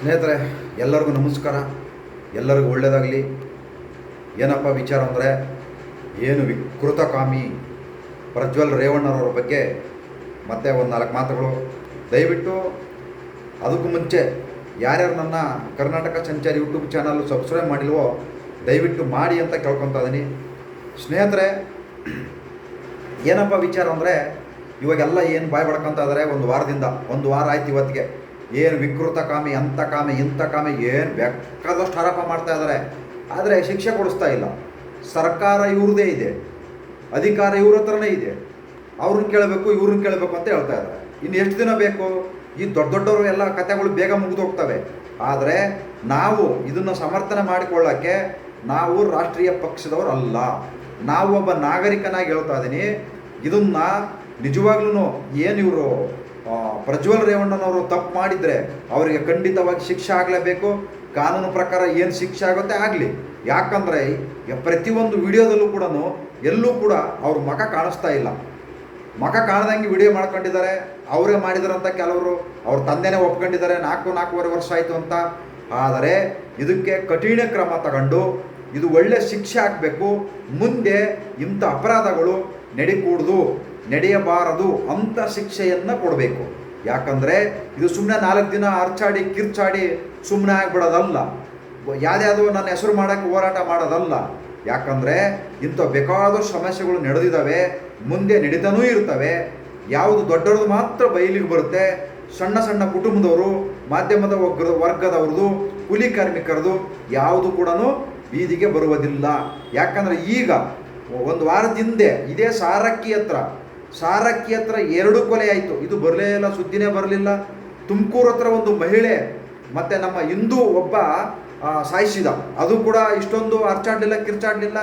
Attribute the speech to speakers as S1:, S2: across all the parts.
S1: ಸ್ನೇಹಿತರೆ, ಎಲ್ಲರಿಗೂ ನಮಸ್ಕಾರ. ಎಲ್ಲರಿಗೂ ಒಳ್ಳೆಯದಾಗಲಿ ಏನಪ್ಪ ವಿಚಾರ ಅಂದರೆ, ಏನು ವಿಕೃತಕಾಮಿ ಪ್ರಜ್ವಲ್ ರೇವಣ್ಣರವ್ರ ಬಗ್ಗೆ ಮತ್ತೆ ಒಂದು ನಾಲ್ಕು ಮಾತುಗಳು. ದಯವಿಟ್ಟು ಅದಕ್ಕೂ ಮುಂಚೆ ಯಾರ್ಯಾರು ನನ್ನ ಕರ್ನಾಟಕ ಸಂಚಾರಿ ಯೂಟ್ಯೂಬ್ ಚಾನಲ್ ಸಬ್ಸ್ಕ್ರೈಬ್ ಮಾಡಿಲ್ವೋ, ದಯವಿಟ್ಟು ಮಾಡಿ ಅಂತ ಕೇಳ್ಕೊತಾ ಇದ್ದೀನಿ ಸ್ನೇಹಿತರೆ, ಏನಪ್ಪ ವಿಚಾರ ಅಂದರೆ, ಇವಾಗೆಲ್ಲ ಏನು ಬಾಯ್ ಬಡ್ಕೊತಾ ಇದ್ದಾರೆ ಒಂದು ವಾರದಿಂದ, ಒಂದು ವಾರ ಆಯ್ತು ಇವತ್ತಿಗೆ. ಏನು ವಿಕೃತ ಕಾಮಿ ಅಂಥ ಕಾಮಿ ಇಂಥ ಕಾಮಿ, ಏನು ಬೇಕಾದಷ್ಟು ಆರೋಪ ಮಾಡ್ತಾ ಇದ್ದಾರೆ ಆದರೆ ಶಿಕ್ಷೆ ಕೊಡಿಸ್ತಾ ಇಲ್ಲ. ಸರ್ಕಾರ ಇವ್ರದ್ದೇ ಇದೆ. ಅಧಿಕಾರ ಇವ್ರ ಹತ್ರನೇ ಇದೆ. ಅವ್ರನ್ನ ಕೇಳಬೇಕು, ಇವ್ರನ್ನ ಕೇಳಬೇಕು ಅಂತ ಹೇಳ್ತಾ ಇದ್ದಾರೆ ಇನ್ನು ಎಷ್ಟು ದಿನ ಬೇಕು? ಈ ದೊಡ್ಡ ದೊಡ್ಡವರು ಎಲ್ಲ ಕಥೆಗಳು ಬೇಗ ಮುಗಿದು ಹೋಗ್ತವೆ ಆದರೆ ನಾವು ಇದನ್ನು ಸಮರ್ಥನೆ ಮಾಡಿಕೊಳ್ಳೋಕ್ಕೆ ನಾವು ರಾಷ್ಟ್ರೀಯ ಪಕ್ಷದವರು ಅಲ್ಲ. ನಾವು ಒಬ್ಬ ನಾಗರಿಕನಾಗಿ ಹೇಳ್ತಾ ಇದ್ದೀನಿ ಇದನ್ನ ನಿಜವಾಗ್ಲೂ ಏನು ಇವರು ಪ್ರಜ್ವಲ್ ರೇವಣ್ಣನವರು ತಪ್ಪು ಮಾಡಿದರೆ ಅವರಿಗೆ ಖಂಡಿತವಾಗಿ ಶಿಕ್ಷೆ ಆಗಲೇಬೇಕು. ಕಾನೂನು ಪ್ರಕಾರ ಏನು ಶಿಕ್ಷೆ ಆಗುತ್ತೆ ಆಗಲಿ. ಯಾಕಂದರೆ ಪ್ರತಿಯೊಂದು ವಿಡಿಯೋದಲ್ಲೂ ಕೂಡ ಎಲ್ಲೂ ಕೂಡ ಅವ್ರ ಮಖ ಕಾಣಿಸ್ತಾ ಇಲ್ಲ. ಮಖ ಕಾಣದಂಗೆ ವಿಡಿಯೋ ಮಾಡ್ಕೊಂಡಿದ್ದಾರೆ. ಅವರೇ ಮಾಡಿದಾರಂತ ಕೆಲವರು. ಅವ್ರ ತಂದೆನೇ ಒಪ್ಕೊಂಡಿದ್ದಾರೆ. ನಾಲ್ಕು, ನಾಲ್ಕೂವರೆ ವರ್ಷ ಆಯಿತು ಅಂತ. ಆದರೆ ಇದಕ್ಕೆ ಕಠಿಣ ಕ್ರಮ ತಗೊಂಡು ಇದು ಒಳ್ಳೆ ಶಿಕ್ಷೆ ಆಗಬೇಕು. ಮುಂದೆ ಇಂಥ ಅಪರಾಧಗಳು ನಡಿಕೂಡ್ದು. ನಡೆಯಬಾರದು ಅಂತ ಶಿಕ್ಷೆಯನ್ನು ಕೊಡಬೇಕು. ಯಾಕಂದರೆ ಇದು ಸುಮ್ಮನೆ ನಾಲ್ಕು ದಿನ ಅರ್ಚಾಡಿ ಕಿರ್ಚಾಡಿ ಸುಮ್ಮನೆ ಆಗಿಬಿಡೋದಲ್ಲ. ಯಾವ್ದ್ಯಾವುದೋ ನನ್ನ ಹೆಸರು ಮಾಡೋಕ್ಕೆ ಹೋರಾಟ ಮಾಡೋದಲ್ಲ. ಯಾಕಂದರೆ ಇಂಥ ಬೇಕಾದ ಸಮಸ್ಯೆಗಳು ನಡೆದಿದ್ದಾವೆ, ಮುಂದೆ ನಡೀತಾನೂ ಇರ್ತವೆ. ಯಾವುದು ದೊಡ್ಡವ್ರದ್ದು ಮಾತ್ರ ಬಯಲಿಗೆ ಬರುತ್ತೆ. ಸಣ್ಣ ಸಣ್ಣ ಕುಟುಂಬದವರು, ಮಾಧ್ಯಮದ ವರ್ಗದ ವರ್ಗದವ್ರದ್ದು ಕೂಲಿ ಕಾರ್ಮಿಕರದು ಯಾವುದು ಕೂಡ ಬೀದಿಗೆ ಬರುವುದಿಲ್ಲ. ಯಾಕಂದರೆ ಈಗ ಒಂದು ವಾರದ ಹಿಂದೆ ಇದೇ ಸಾರಕ್ಕಿ ಹತ್ರ ಸಾರಕ್ಕಿ ಹತ್ರ ಎರಡು ಕೊಲೆ ಆಯಿತು. ಇದು ಬರಲೇ ಇಲ್ಲ, ಸುದ್ದಿನೇ ಬರಲಿಲ್ಲ. ತುಮಕೂರು ಹತ್ರ ಒಂದು ಮಹಿಳೆ ಮತ್ತು ನಮ್ಮ ಹಿಂದೂ ಒಬ್ಬ ಸಾಯಿಸಿದ. ಅದು ಕೂಡ ಇಷ್ಟೊಂದು ಅರ್ಚಾಡಲಿಲ್ಲ ಕಿರ್ಚಾಡಲಿಲ್ಲ.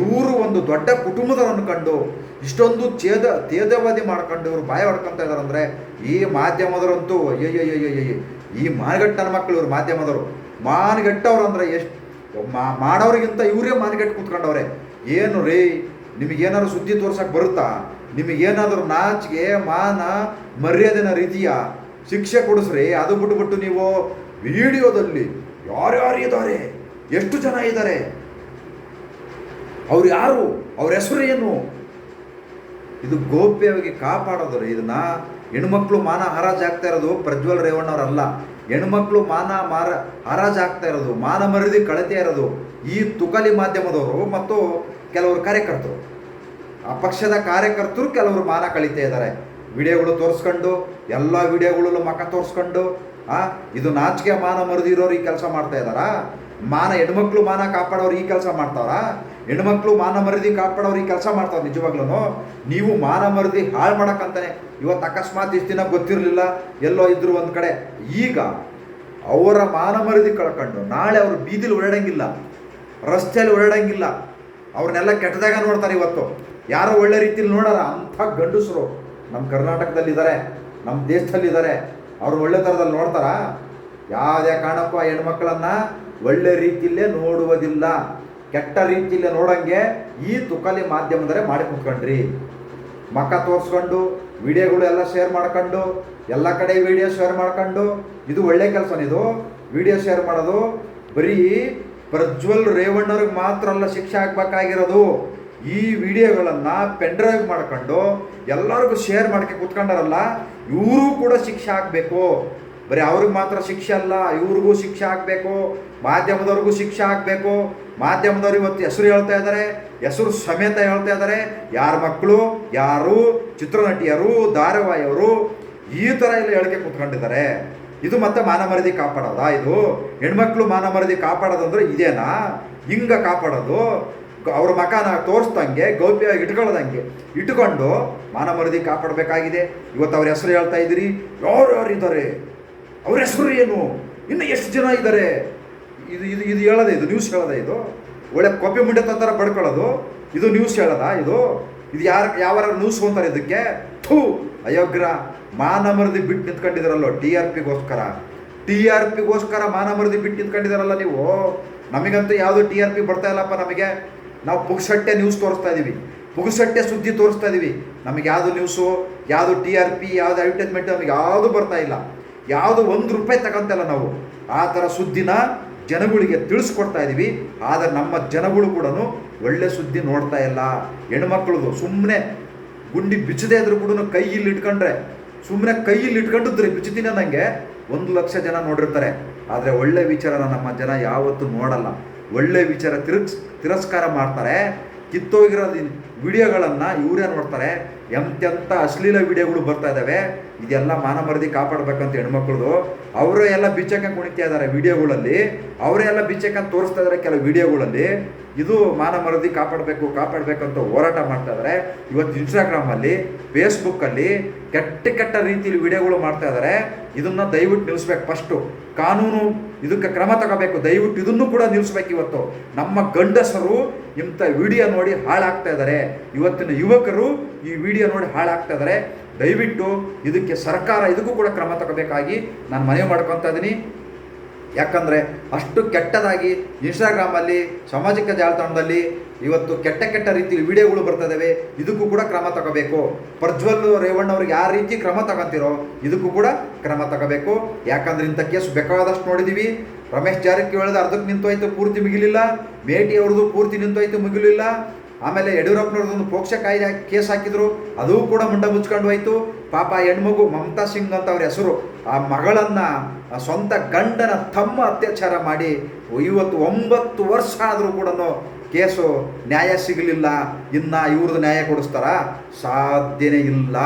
S1: ಇವರು ಒಂದು ದೊಡ್ಡ ಕುಟುಂಬದವರನ್ನು ಕಂಡು, ಇಷ್ಟೊಂದು ಛೇದ ತೇದವಾದಿ ಮಾಡ್ಕೊಂಡು ಇವರು ಬಾಯ ಹೊಡ್ಕೊತಾ ಇದ್ದಾರೆ ಅಂದರೆ ಈ ಮಾಧ್ಯಮದವರಂತೂ ಅಯ್ಯಯ್ಯಯ್ಯಯ್ಯ ಈ ಮಾನಗಟ್ಟನ ಮಕ್ಕಳು ಇವರು ಮಾಧ್ಯಮದವರು. ಮಾನಗಟ್ಟವ್ರು ಅಂದರೆ ಎಷ್ಟು ಮಾಡೋರಿಗಿಂತ ಇವರೇ ಮಾನಗಟ್ಟು ಕೂತ್ಕೊಂಡವ್ರೆ. ಏನು ರೀ? ನಿಮಗೇನಾದ್ರು ಸುದ್ದಿ ತೋರ್ಸಕ್ಕೆ ಬರುತ್ತಾ? ನಿಮಗೇನಾದರೂ ನಾಚಿಕೆ, ಮಾನ, ಮರ್ಯಾದೆನ ರೀತಿಯ ಶಿಕ್ಷೆ ಕೊಡಿಸ್ರಿ, ಅದು ಬಿಟ್ಬಿಟ್ಟು ನೀವು ವಿಡಿಯೋದಲ್ಲಿ ಯಾರ್ಯಾರು ಇದ್ದಾರೆ ಎಷ್ಟು ಜನ ಇದ್ದಾರೆ? ಅವ್ರು ಯಾರು? ಅವ್ರ ಹೆಸರು ಏನು? ಇದು ಗೋಪ್ಯವಾಗಿ ಕಾಪಾಡೋದು ರೀ ಇದನ್ನ ಹೆಣ್ಮಕ್ಳು ಮಾನ ಹರಾಜಾಗ್ತಾ ಇರೋದು ಪ್ರಜ್ವಲ್ ರೇವಣ್ಣವರಲ್ಲ. ಹೆಣ್ಮಕ್ಳು ಮಾನ ಮಾರ ಹರಾಜಾಗ್ತಾ ಇರೋದು, ಮಾನ ಮರ್ಯಾದೆ ಕಳತೆ ಇರೋದು ಈ ತುಕಲಿ ಮಾಧ್ಯಮದವರು ಮತ್ತು ಕೆಲವರು ಕಾರ್ಯಕರ್ತರು. ಆ ಪಕ್ಷದ ಕಾರ್ಯಕರ್ತರು ಕೆಲವರು ಮಾನ ಕಳೀತಾ ಇದ್ದಾರೆ. ವಿಡಿಯೋಗಳು ತೋರಿಸ್ಕೊಂಡು, ಎಲ್ಲ ವಿಡಿಯೋಗಳಲ್ಲೂ ಮಖ ತೋರಿಸ್ಕೊಂಡು, ಆ, ಇದು ನಾಚಿಕೆ ಮಾನ ಮರೆದಿರೋರು ಈ ಕೆಲಸ ಮಾಡ್ತಾ ಇದ್ದಾರಾ? ಮಾನ ಹೆಣ್ಮಕ್ಳು ಮಾನ ಕಾಪಾಡೋರು ಈ ಕೆಲಸ ಮಾಡ್ತಾರಾ ಹೆಣ್ಮಕ್ಳು ಮಾನ ಮರದಿ ಕಾಪಾಡೋರು ಈ ಕೆಲಸ ಮಾಡ್ತಾವ್ರು ನಿಜವಾಗ್ಲೂ ನೀವು ಮಾನ ಮರದಿ ಹಾಳು ಮಾಡಕ್ಕಂತಾನೆ ಇವತ್ತು ಅಕಸ್ಮಾತ್ ಇಷ್ಟು ದಿನ ಗೊತ್ತಿರಲಿಲ್ಲ, ಎಲ್ಲೋ ಇದ್ರು ಒಂದು ಕಡೆ. ಈಗ ಅವರ ಮಾನ ಮರದಿ ಕಳ್ಕೊಂಡು ನಾಳೆ ಅವರು ಬೀದಿಲಿ ಓಡಾಡಂಗಿಲ್ಲ ರಸ್ತೆಯಲ್ಲಿ ಓಡಾಡಂಗಿಲ್ಲ ಅವ್ರನ್ನೆಲ್ಲ ಕೆಟ್ಟದಾಗ ನೋಡ್ತಾರೆ ಇವತ್ತು. ಯಾರೋ ಒಳ್ಳೆ ರೀತಿಯಲ್ಲಿ ನೋಡಾರ ಅಂಥ ಗಂಡಸರು ನಮ್ಮ ಕರ್ನಾಟಕದಲ್ಲಿದ್ದಾರೆ, ನಮ್ಮ ದೇಶದಲ್ಲಿದ್ದಾರೆ. ಅವ್ರು ಒಳ್ಳೆ ಥರದಲ್ಲಿ ನೋಡ್ತಾರಾ? ಯಾವುದೇ ಕಾಣಪ್ಪ ಹೆಣ್ಮಕ್ಳನ್ನ ಒಳ್ಳೆ ರೀತಿಯಲ್ಲೇ ನೋಡುವುದಿಲ್ಲ. ಕೆಟ್ಟ ರೀತಿಯಲ್ಲೇ ನೋಡಂಗೆ ಈ ತುಕಲಿ ಮಾಧ್ಯಮದರೆ ಮಾಡಿ ಕುತ್ಕೊಂಡ್ರಿ. ಮಕ್ಕ ತೋರಿಸ್ಕೊಂಡು, ವಿಡಿಯೋಗಳು ಎಲ್ಲ ಶೇರ್ ಮಾಡ್ಕೊಂಡು, ಎಲ್ಲ ಕಡೆ ವಿಡಿಯೋ ಶೇರ್ ಮಾಡ್ಕೊಂಡು, ಇದು ಒಳ್ಳೆ ಕೆಲಸ ಇದು? ವಿಡಿಯೋ ಶೇರ್ ಮಾಡೋದು ಬರೀ ಪ್ರಜ್ವಲ್ ರೇವಣ್ಣವ್ರಿಗೆ ಮಾತ್ರ ಅಲ್ಲ ಶಿಕ್ಷೆ ಆಗ್ಬೇಕಾಗಿರೋದು. ಈ ವಿಡಿಯೋಗಳನ್ನು ಪೆನ್ಡ್ರೈವ್ ಮಾಡ್ಕೊಂಡು ಎಲ್ಲರಿಗೂ ಶೇರ್ ಮಾಡ್ಕೆ ಕುತ್ಕೊಂಡಾರಲ್ಲ ಇವರು ಕೂಡ ಶಿಕ್ಷೆ ಆಗಬೇಕು. ಬರೀ ಅವ್ರಿಗೆ ಮಾತ್ರ ಶಿಕ್ಷೆ ಅಲ್ಲ, ಇವ್ರಿಗೂ ಶಿಕ್ಷೆ ಆಗಬೇಕು. ಮಾಧ್ಯಮದವ್ರಿಗೂ ಶಿಕ್ಷೆ ಆಗಬೇಕು. ಮಾಧ್ಯಮದವ್ರು ಇವತ್ತು ಹೆಸರು ಹೇಳ್ತಾ ಇದ್ದಾರೆ ಹೆಸರು ಸಮೇತ ಹೇಳ್ತಾ ಇದ್ದಾರೆ ಯಾರ ಮಕ್ಕಳು ಯಾರು, ಚಿತ್ರನಟಿಯರು, ಧಾರಾವಾಹಿಯವರು, ಈ ಥರ ಎಲ್ಲ ಹೇಳಿಕೆ ಕುತ್ಕೊಂಡಿದ್ದಾರೆ. ಇದು ಮತ್ತೆ ಮಾನ ಮರದಿ ಕಾಪಾಡೋದಾ? ಇದು ಹೆಣ್ಮಕ್ಳು ಮಾನ ಮರ್ಯಾದೆ ಕಾಪಾಡೋದಂದ್ರೆ ಇದೇನಾ? ಹಿಂಗ ಕಾಪಾಡೋದು. ಅವ್ರ ಮಕಾನ ತೋರಿಸ್ದಂಗೆ ಗೌಪ್ಯ ಇಟ್ಕೊಳ್ಳೋದಂಗೆ ಇಟ್ಕೊಂಡು ಮಾನ ಮರ್ಯಾದೆ ಕಾಪಾಡಬೇಕಾಗಿದೆ. ಇವತ್ತು ಅವ್ರ ಹೆಸರು ಹೇಳ್ತಾ ಇದ್ದೀರಿ. ಯಾರು ಯಾರು ಇದ್ದಾರೆ? ಅವ್ರ ಹೆಸರು ಏನು? ಇನ್ನು ಎಷ್ಟು ಜನ ಇದ್ದಾರೆ? ಇದು ಇದು ಇದು ಹೇಳೋದೇ, ಇದು ನ್ಯೂಸ್ ಹೇಳೋದೇ ಇದು? ಒಳ್ಳೆ ಕಾಪಿ ಮುಂಡೆ ಥರ ಪಡ್ಕೊಳ್ಳೋದು. ಇದು ನ್ಯೂಸ್ ಹೇಳೋದಾ ಇದು? ಇದು ಯಾರು ಯಾವ ನ್ಯೂಸ್ ಅಂತಾರೆ ಇದಕ್ಕೆ? ಥೂ ಅಯೋಗ್ರ ಮಾನ ಮರದಿ ಬಿಟ್ಟು ನಿಂತ್ಕೊಂಡಿದ್ದಾರಲ್ಲೋ ಟಿ ಆರ್ ಪಿಗೋಸ್ಕರ? ಟಿ ಆರ್ ಪಿಗೋಸ್ಕರ ಮಾನ ಮರದಿ ಬಿಟ್ಟು ನಿಂತ್ಕೊಂಡಿದ್ದಾರಲ್ಲ ನೀವು? ನಮಗಂತೂ ಯಾವುದು ಟಿ ಆರ್ ಪಿ ಬರ್ತಾ ಇಲ್ಲಪ್ಪ ನಮಗೆ. ನಾವು ಪುಗ್ಸಟ್ಟೆ ನ್ಯೂಸ್ ತೋರಿಸ್ತಾ ಇದ್ದೀವಿ ಪುಗ್ಸಟ್ಟೆ ಸುದ್ದಿ ತೋರಿಸ್ತಾ ಇದ್ದೀವಿ ನಮಗೆ ಯಾವುದು ನ್ಯೂಸು ಯಾವುದು ಟಿ ಆರ್ ಪಿ, ಯಾವುದು ಅಡ್ವರ್ಟೈಸ್ಮೆಂಟ್ ನಮಗೆ ಯಾವುದು ಬರ್ತಾ ಇಲ್ಲ. ಯಾವುದು ಒಂದು ರೂಪಾಯಿ ತಗೊಂತಲ್ಲ ನಾವು. ಆ ಥರ ಸುದ್ದಿನ ಜನಗಳಿಗೆ ತಿಳಿಸ್ಕೊಡ್ತಾ ಇದ್ದೀವಿ ಆದರೆ ನಮ್ಮ ಜನಗಳು ಕೂಡ ಒಳ್ಳೆ ಸುದ್ದಿ ನೋಡ್ತಾ ಇಲ್ಲ. ಹೆಣ್ಮಕ್ಳದು ಸುಮ್ಮನೆ ಗುಂಡಿ ಬಿಚ್ಚದೇ ಇದ್ರು ಕೂಡ ಕೈ ಇಲ್ಲಿ ಇಟ್ಕೊಂಡ್ರೆ ಸುಮ್ಮನೆ ಕೈಯಲ್ಲಿ ಇಟ್ಕೊಂಡಿದ್ರೆ ಬಿಚ್ಚುತ್ತೀನಿ ನನಗೆ ಒಂದು ಲಕ್ಷ ಜನ ನೋಡಿರ್ತಾರೆ. ಆದರೆ ಒಳ್ಳೆ ವಿಚಾರನ ನಮ್ಮ ಜನ ಯಾವತ್ತೂ ನೋಡಲ್ಲ. ಒಳ್ಳೆ ವಿಚಾರ ತಿರಸ್, ತಿರಸ್ಕಾರ ಮಾಡ್ತಾರೆ. ಕಿತ್ತೋಗಿರೋ ವಿಡಿಯೋಗಳನ್ನು ಇವರೇ ನೋಡ್ತಾರೆ. ಎಂತೆಂಥ ಅಶ್ಲೀಲ ವಿಡಿಯೋಗಳು ಬರ್ತಾ ಇದ್ದಾವೆ ಇದೆಲ್ಲ ಮಾನಮರದಿ ಕಾಪಾಡಬೇಕಂತ ಹೆಣ್ಮಕ್ಳದು. ಅವರೇ ಎಲ್ಲ ಬಿಚ್ಚಕ್ಕೆ ಕುಣಿತಾ ಇದ್ದಾರೆ ವಿಡಿಯೋಗಳಲ್ಲಿ. ಅವರೇ ಎಲ್ಲ ಬಿಚ್ಚಕ್ಕೆ ತೋರಿಸ್ತಾ ಇದ್ದಾರೆ ಕೆಲವು ವಿಡಿಯೋಗಳಲ್ಲಿ. ಇದು ಮಾನಮರದಿ ಕಾಪಾಡಬೇಕು, ಕಾಪಾಡಬೇಕಂತ ಹೋರಾಟ ಮಾಡ್ತಾ ಇದ್ದಾರೆ ಇವತ್ತು ಇನ್ಸ್ಟಾಗ್ರಾಮಲ್ಲಿ ಫೇಸ್ಬುಕ್ಕಲ್ಲಿ ಕೆಟ್ಟ ಕೆಟ್ಟ ರೀತಿಯಲ್ಲಿ ವಿಡಿಯೋಗಳು ಮಾಡ್ತಾ ಇದ್ದಾರೆ ಇದನ್ನು ದಯವಿಟ್ಟು ನಿಲ್ಲಿಸ್ಬೇಕು ಫಸ್ಟು. ಕಾನೂನು ಇದಕ್ಕೆ ಕ್ರಮ ತಗೋಬೇಕು. ದಯವಿಟ್ಟು ಇದನ್ನು ಕೂಡ ನಿಲ್ಲಿಸ್ಬೇಕು ಇವತ್ತು. ನಮ್ಮ ಗಂಡಸರು ಇಂಥ ವಿಡಿಯೋ ನೋಡಿ ಹಾಳಾಗ್ತಾ ಇದ್ದಾರೆ ಇವತ್ತಿನ ಯುವಕರು ಈ ವಿಡಿಯೋ ನೋಡಿ ಹಾಳಾಗ್ತಾ ಇದ್ದಾರೆ ದಯವಿಟ್ಟು ಇದಕ್ಕೆ ಸರ್ಕಾರ ಇದಕ್ಕೂ ಕೂಡ ಕ್ರಮ ತಗೋಬೇಕಾಗಿ ನಾನು ಮನವಿ ಮಾಡ್ಕೊತಾ ಇದ್ದೀನಿ. ಯಾಕಂದರೆ ಅಷ್ಟು ಕೆಟ್ಟದಾಗಿ ಇನ್ಸ್ಟಾಗ್ರಾಮಲ್ಲಿ ಸಾಮಾಜಿಕ ಜಾಲತಾಣದಲ್ಲಿ ಇವತ್ತು ಕೆಟ್ಟ ಕೆಟ್ಟ ರೀತಿಯಲ್ಲಿ ವಿಡಿಯೋಗಳು ಬರ್ತಾ ಇದಕ್ಕೂ ಕೂಡ ಕ್ರಮ ತಗೋಬೇಕು. ಪ್ರಜ್ವಲ್ ರೇವಣ್ಣ ಅವ್ರಿಗೆ ಯಾವ ರೀತಿ ಕ್ರಮ ತಗೊಂತೀರೋ ಇದಕ್ಕೂ ಕೂಡ ಕ್ರಮ ತಗೋಬೇಕು. ಯಾಕಂದ್ರೆ ಇಂಥ ಕೇಸ್ ಬೇಕಾದಷ್ಟು ನೋಡಿದ್ದೀವಿ ರಮೇಶ್ ಜಾರಕಿಹೊಳಿದ ಅರ್ಧಕ್ಕೆ ನಿಂತೋಯ್ತು, ಪೂರ್ತಿ ಮುಗಿಲಿಲ್ಲ. ಮೇಟಿ ಅವ್ರದ್ದು ಪೂರ್ತಿ ನಿಂತೋಯ್ತು, ಮುಗಿಲಿಲ್ಲ. ಆಮೇಲೆ ಯಡಿಯೂರಪ್ಪನವ್ರದ್ದೊಂದು ಪೋಕ್ಷ ಕಾಯ್ದೆ ಕೇಸ್ ಹಾಕಿದ್ರು. ಅದು ಕೂಡ ಮುಂಡ ಮುಚ್ಕೊಂಡು ಹೋಯ್ತು. ಪಾಪ ಹೆಣ್ಮಗು ಮಮತಾ ಸಿಂಗ್ ಅಂತ ಅವ್ರ ಹೆಸರು, ಆ ಮಗಳನ್ನ ಸ್ವಂತ ಗಂಡನ ತಮ್ಮ ಅತ್ಯಾಚಾರ ಮಾಡಿ ಇವತ್ತು ಒಂಬತ್ತು ವರ್ಷ ಆದರೂ ಕೂಡ ಕೇಸು ನ್ಯಾಯ ಸಿಗಲಿಲ್ಲ. ಇನ್ನು ಇವ್ರದ್ದು ನ್ಯಾಯ ಕೊಡಿಸ್ತಾರ? ಸಾಧ್ಯನೇ ಇಲ್ಲ.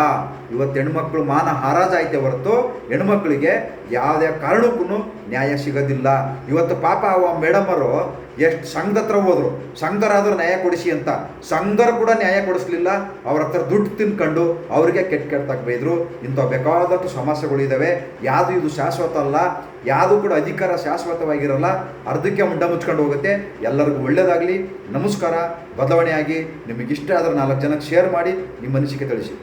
S1: ಇವತ್ತು ಹೆಣ್ಮಕ್ಳು ಮಾನ ಹರಾಜಾಯ್ತೆ ಹೊರತು ಹೆಣ್ಮಕ್ಳಿಗೆ ಯಾವುದೇ ಕಾರಣಕ್ಕೂ ನ್ಯಾಯ ಸಿಗೋದಿಲ್ಲ. ಇವತ್ತು ಪಾಪ ಅವ ಮೇಡಮರು ಎಷ್ಟು ಸಂಘದ ಹತ್ರ ಹೋದರು. ಸಂಘರಾದರೂ ನ್ಯಾಯ ಕೊಡಿಸಿ ಅಂತ. ಸಂಘರು ಕೂಡ ನ್ಯಾಯ ಕೊಡಿಸ್ಲಿಲ್ಲ. ಅವ್ರ ಹತ್ರ ದುಡ್ಡು ತಿನ್ಕೊಂಡು ಅವರಿಗೆ ಕೆಟ್ಟ ಕೆಟ್ಟಾಗಿ ಬೈದರು. ಇಂಥ ಬೇಕಾದಷ್ಟು ಸಮಸ್ಯೆಗಳಿದ್ದಾವೆ ಯಾವುದು ಇದು ಶಾಶ್ವತ ಅಲ್ಲ. ಯಾವುದು ಕೂಡ ಅಧಿಕಾರ ಶಾಶ್ವತವಾಗಿರಲ್ಲ. ಅರ್ಧಕ್ಕೆ ಮುಂಡ ಮುಚ್ಕೊಂಡು ಹೋಗುತ್ತೆ. ಎಲ್ಲರಿಗೂ ಒಳ್ಳೆಯದಾಗಲಿ ನಮಸ್ಕಾರ. ಬದಲಾವಣೆಯಾಗಿ ನಿಮಗಿಷ್ಟ ಆದರೆ ನಾಲ್ಕು ಜನಕ್ಕೆ ಶೇರ್ ಮಾಡಿ ನಿಮ್ಮ ಅನಿಸಿಕೆ ತಿಳಿಸಿ.